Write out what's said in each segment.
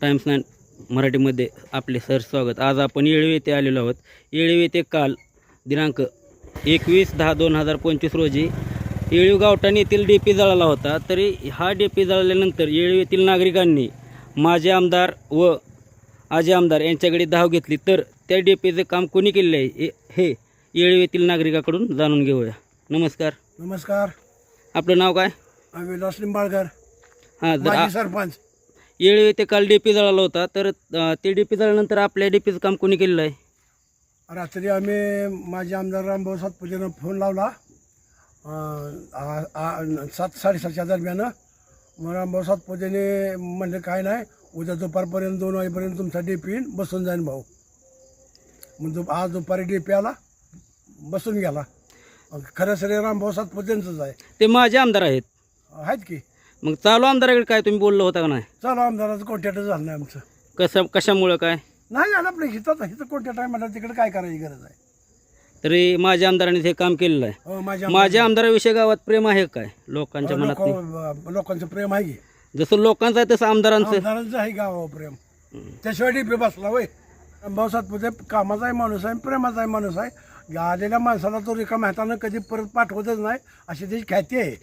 Times nine मराठीमध्ये आपले sir स्वागत. आज आपण येळवी येथे आलेलो आहोत. येळवी येथे काल दिनांक एकवीस दहा दोन हजार पंचवीस रोजी येळीव गावठाण येथील डी पी जळाला होता. तरी हा डी पी जळाल्यानंतर येळीव येथील नागरिकांनी माजी आमदार व आजी आमदार यांच्याकडे धाव घेतली. तर त्या डी पीचं काम कोणी केलेलं आहे? हे- येळीव येथील नागरिकाकडून जाणून घेऊया. नमस्कार. नमस्कार. आपलं नाव काय? विलास लिंबाळकर हां सरपंच. येळी येथे काल डीपी जळाला होता. तर अ, ते डीपी जळाल्यानंतर आपल्या डीपीचं काम कोणी केलेलं आहे? रात्री आम्ही माझे आमदार रामभाऊ सातपुतेनं फोन लावला. अं, आ- आ- सात साडेसातच्या दरम्यान. मग रामभाऊ सातपुतेने म्हणले काय नाही उद्या दुपारपर्यंत दोन वाजेपर्यंत तुमचा डीपी बसून जाईन भाऊ. मग दुप आज दुपारी डीपी आला बसून गेला. खरं सरे रामभाऊ सातपुतेंचंच आहे. ते माझे आमदार आहेत. आहेत की? मग चालू आमदाराकडे काय तुम्ही बोललो होता का नाही? चालू आमदाराचं कोट्याचं झालं नाही आमचं. कसं कशामुळं काय? नाही झालं आपलं हिथं हिथं कोणत्या टायमाला तिकडे काय करायची गरज आहे? तरी माझ्या आमदारांनी हे काम केलेलं आहे. हो, माझ्या माझ्या आमदाराविषयी गावात प्रेम आहे काय लोकांच्या मनात नाही? लोक- लोकांचं प्रेम आहे की. जसं लोकांचं आहे तसं आमदारांचं. आमदारांचं आहे गावावर प्रेम. त्याशिवाय डीपी बसला होय. भाऊ सातपुते कामाचाही माणूस आहे प्रेमाचाही माणूस आहे. आलेल्या माणसाला तो रिकाम हातानं कधी परत पाठवतच नाही अशी त्याची ख्याती आहे.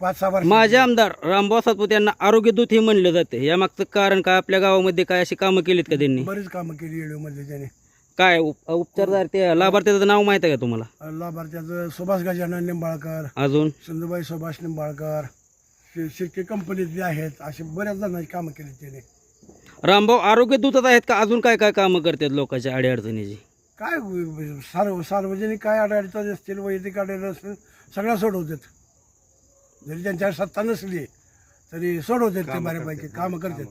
पाच सहा वर्ष. माझे आमदार रामभाऊ सातपुते यांना आरोग्य दूत हे म्हणलं जाते. यामागचं कारण काय? आपल्या गावामध्ये काय अशी कामं केलीत का त्यांनी? बरीच कामं केली येळूमध्ये त्याने. काय उप- उपचारदार ते लाभार्थ्याचं नाव माहिती आहे का तुम्हाला? लाभार्थ्याचं सुभाष गजानन निंबाळकर. अजून? सिंधुबाई सुभाष निंबाळकर. शि- शिर्के कंपनीतले आहेत. असे बऱ्याच जणांची कामं केली त्याने. रामभाऊ आरोग्य दूतच आहेत का? अजून काय काय कामं करतात लोकांच्या अडीअडचणीची? काय व- सार्व सार्वजनिक काय अडचणी असतील वैयक्तिक अडचणी असतील सगळ्या सोडवतात. जरी त्यांच्यावर सत्ता नसली तरी सोडवतात ते बऱ्यापैकी कामं करतात.